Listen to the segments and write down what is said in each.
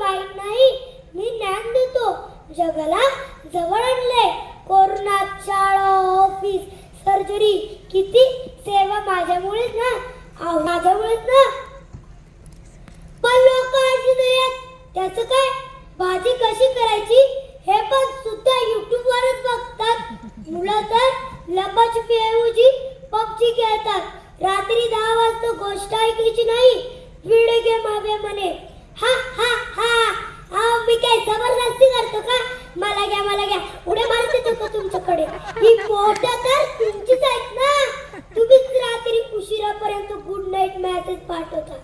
वाईट नाही. मी ज्ञान देतो. जगाला जवळ आणले कोरोनात शाळा ऑफिस सर्जरी किती सेवा माझ्यामुळेच ना? माझ्यामुळेच ना? पण लोक अशी देत त्याचं काय? भाजी कशी करायची? हे पण सुद्धा युट्यूब वरच बघतात. मुलं तर लपाछपी ऐवजी पबजी खेळतात. रात्री दहा वाजता गोष्ट ऐकायची नाही. व्हिडिओ गेम हवे म्हणे हा हा हा अहो, मी काय जबरदस्ती करतो का मला घ्या मला घ्या उड्या मारत येतो का तुमच्याकडे? ही पोट तर तुमचीच आहेत ना? तुम्हीच रात्री उशिरापर्यंत गुड नाईट मॅसेज पाठवता.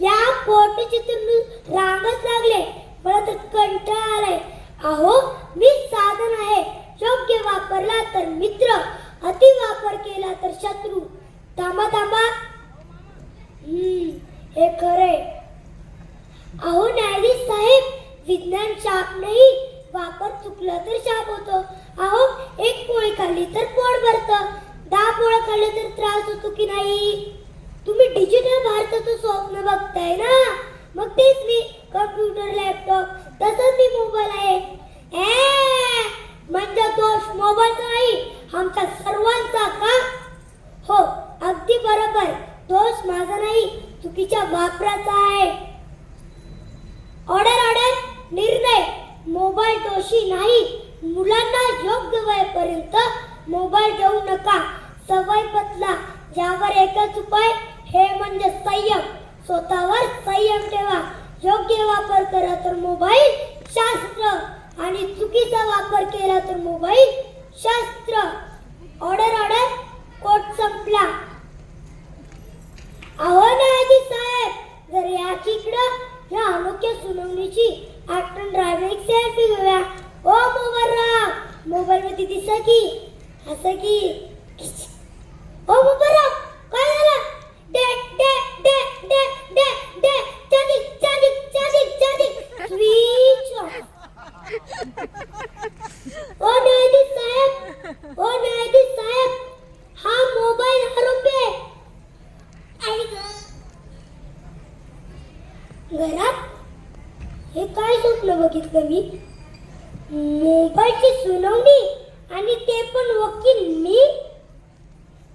या पोटचे तुम्ही रांगच लागले मला तर कंटाळा आलाय. अहो मी साधन आहे योग्य वापरला तर मित्र अति वापर केला तर शत्रू. थांबा थांबा. हम्म हे खरंय. अहो न्यायाधीश साहेब विज्ञान शाप नाही वापर चुकला तर शाप होतो. अहो एक पोळी खाल्ली तर पोट भरतं. दहा पोळ खाल्ले तर त्रास होतो की नाही? तुम्ही डिजिटल भारताचं स्वप्न बघताय ना? मग तेच मी कम्प्युटर लॅपटॉप तसंच मी मोबाईल आहे. ए, म्हणजे दोष मोबाईलचा नाही आमचा सर्वांचा का? हो अगदी बरोबर. दोष माझा नाही चुकीच्या वापराचा आहे. ऑर्डर ऑर्डर निर्णय. मोबाईल दोषी नाही. मुलांना योग्य वयापर्यंत मोबाईल देऊ नका. सवय बदला. ज्यावर एकच उपाय हे म्हणजे संयम. स्वतःवर संयम ठेवा. योग्य वापर करा तर मोबाईल शास्त्र. आणि चुकीचा वापर केला तर मोबाईल शास्त्र. ऑर्डर ऑर्डर कोट संपला. अहो न्यायाधीश साहेब जर याची इकडं या अनोख्या सुनावणीची आपण ड्रायव्हर एक सेल्फी घेऊया ओ मोबाईल मोबाईल मध्ये दिसा की असं की ओ मोबाईल काय झालं? डे डे डे डे डे डे. चादी चादी चादी चादी स्विच ओ न्यायाधीश साहेब. ओ न्यायाधीश साहेब. हा मोबाईल आरोपी आहे आणि घरात हे काय स्वप्न बघितलं मी? मोबाईलची सुनावणी आणि ते पण वकील मी?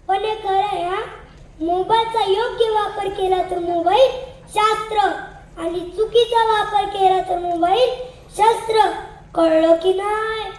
पण हे खरं आहे मोबाईलचा योग्य वापर केला तर मोबाईल शास्त्र आणि चुकीचा वापर केला तर मोबाईल शास्त्र. कळलं की नाही?